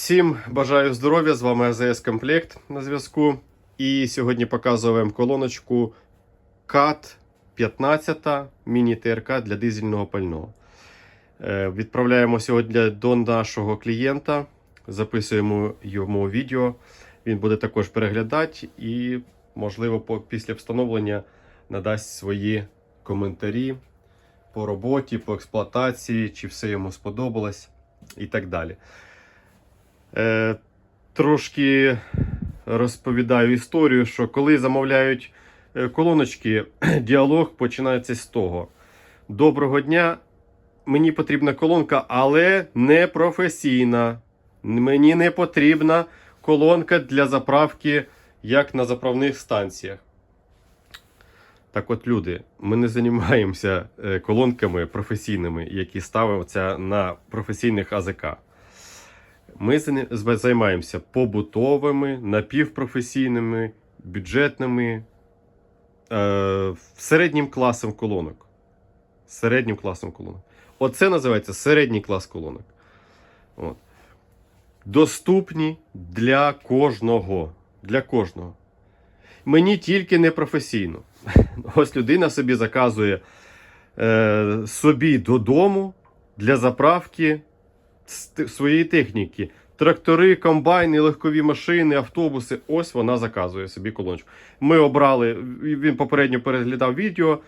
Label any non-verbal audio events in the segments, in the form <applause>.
Всім бажаю здоров'я! З вами АЗС Комплект на зв'язку. І сьогодні показуємо колоночку CAT 15 міні ТРК для дизельного пального. Е, Відправляємо сьогодні до нашого клієнта, записуємо йому відео. Він буде також переглядати і, можливо, після встановлення надасть свої коментарі по роботі, по експлуатації, чи все йому сподобалось і так далі. Е, трошки розповідаю історію, що коли замовляють е, колоночки, <clears throat> діалог починається з того. Доброго дня, мені потрібна колонка, але не професійна. Мені не потрібна колонка для заправки, як на заправних станціях. Так от, люди, ми не займаємося е, колонками професійними, які ставляться на професійних АЗК. Ми займаємося побутовими, напівпрофесійними, бюджетними, е, середнім класом колонок. Середнім класом колонок. Оце називається середній клас колонок. От. Доступні для кожного. Для кожного. Мені тільки не професійно. <laughs> Ось людина собі заказує е, собі додому для заправки своєї техніки. Трактори, комбайни, легкові машини, автобуси. Ось вона заказує собі колоночку. Ми обрали, він попередньо переглядав відео,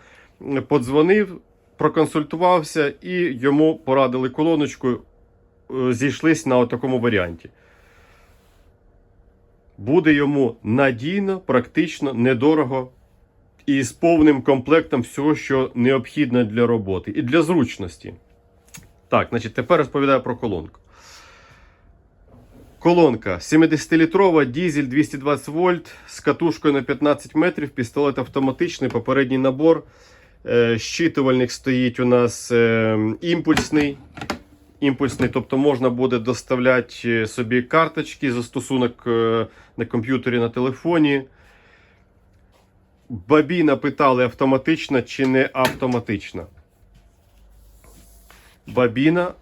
подзвонив, проконсультувався і йому порадили колоночку. е, Зійшлись на такому варіанті. Буде йому надійно, практично, недорого і з повним комплектом всього, що необхідно для роботи і для зручності. Так, значить, тепер розповідаю про колонку. Колонка 70-літрова, дізель 220 вольт з катушкою на 15 метрів, пістолет автоматичний, попередній набор. Щитувальник стоїть у нас імпульсний. Імпульсний, тобто можна буде доставляти е, собі карточки, застосунок на комп'ютері, на телефоні. Бабіна питали, автоматична чи не автоматична. Бабіна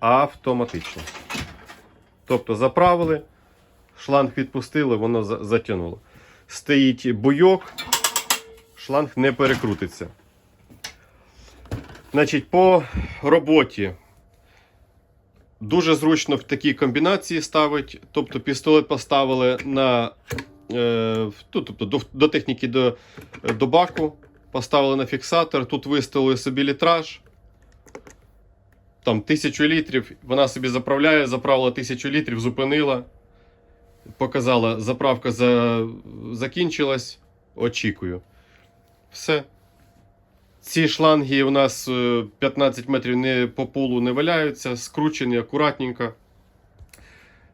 автоматична. Тобто заправили, шланг відпустили, воно затягнуло. Стоїть бойок, шланг не перекрутиться. Значить, по роботі дуже зручно в такій комбінації ставить. Тобто пістолет поставили на, е, ну, тобто до, до техніки до, до баку, поставили на фіксатор, тут виставили собі літраж там тисячу літрів, вона собі заправляє, заправила тисячу літрів, зупинила, показала, заправка за... закінчилась, очікую. Все. Ці шланги у нас е, 15 метрів не, по полу не валяються, скручені акуратненько.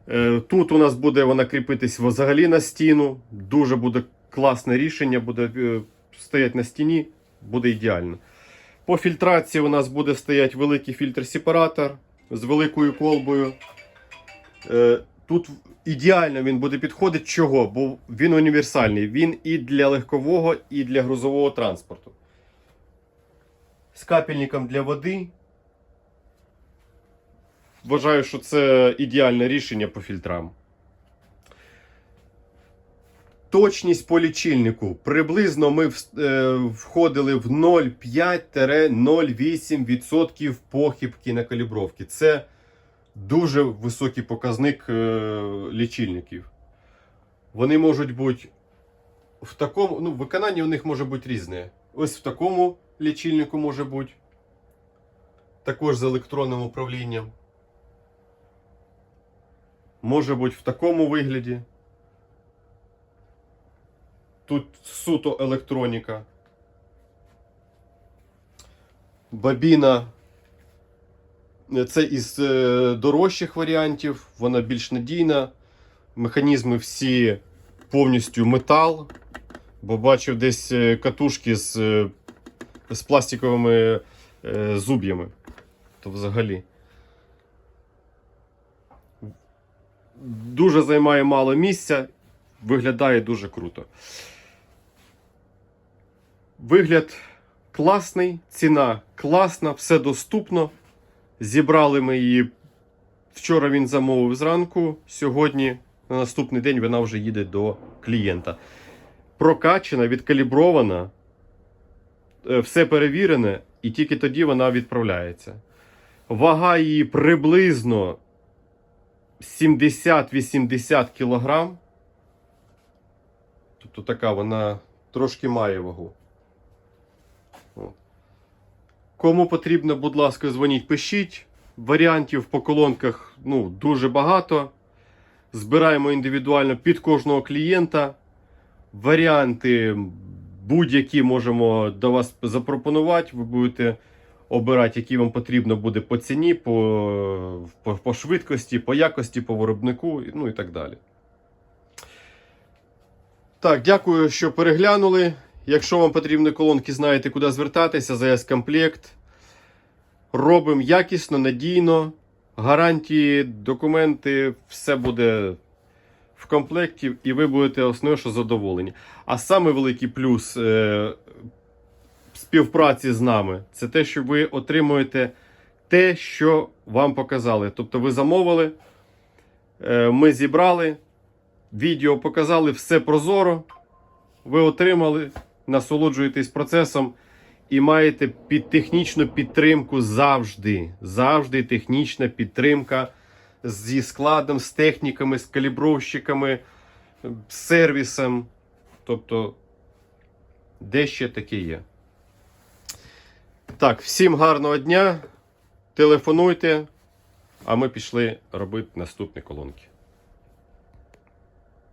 Е, Тут у нас буде вона кріпитись взагалі на стіну. Дуже буде класне рішення, буде е, стояти на стіні, буде ідеально. По фільтрації у нас буде стояти великий фільтр-сепаратор з великою колбою. Е, Тут ідеально він буде підходити. Чого? Бо він універсальний. Він і для легкового, і для грузового транспорту. З капельником для води. Вважаю, що це ідеальне рішення по фільтрам. Точність по лічильнику. Приблизно ми е, входили в 0,5-0,8% похибки на калібровки. Це дуже високий показник е, лічильників. Вони можуть бути в такому, ну, виконання у них може бути різне. Ось в такому лічильнику може бути. Також з електронним управлінням. Може бути в такому вигляді. Тут суто електроніка. Бабіна. Це із е, дорожчих варіантів, вона більш надійна. Механізми всі повністю метал. Бо бачив десь е, катушки з, е, з пластиковими зуб'ями. То взагалі. Дуже займає мало місця, виглядає дуже круто. Вигляд класний, ціна класна, все доступно. Зібрали ми її Вчора він замовив зранку, сьогодні, на наступний день, вона вже їде до клієнта. Прокачана, відкалібрована, е, все перевірене, і тільки тоді вона відправляється. Вага її приблизно 70-80 кг. Тобто така вона трошки має вагу. Кому потрібно, будь ласка, дзвоніть, пишіть. Варіантів по колонках ну, дуже багато. Збираємо індивідуально під кожного клієнта. Варіанти будь-які можемо до вас запропонувати. Ви будете обирати, які вам потрібно буде по ціні, по, по, по швидкості, по якості, по виробнику, ну і так далі. Так, дякую, що переглянули. Якщо вам потрібні колонки, знаєте, куди звертатися, ЗС комплект. Робимо якісно, надійно. Гарантії, документи, все буде в комплекті, і ви будете основне, що задоволені. А саме великий плюс е, співпраці з нами це те, що ви отримуєте те, що вам показали. Тобто ви замовили, е, ми зібрали, відео показали, все прозоро. Ви отримали, насолоджуєтесь процесом і маєте під технічну підтримку завжди. Завжди технічна підтримка зі складом, з техніками, з калібровщиками, з сервісом. Тобто, де ще таке є. Так, всім гарного дня. Телефонуйте, а ми пішли робити наступні колонки.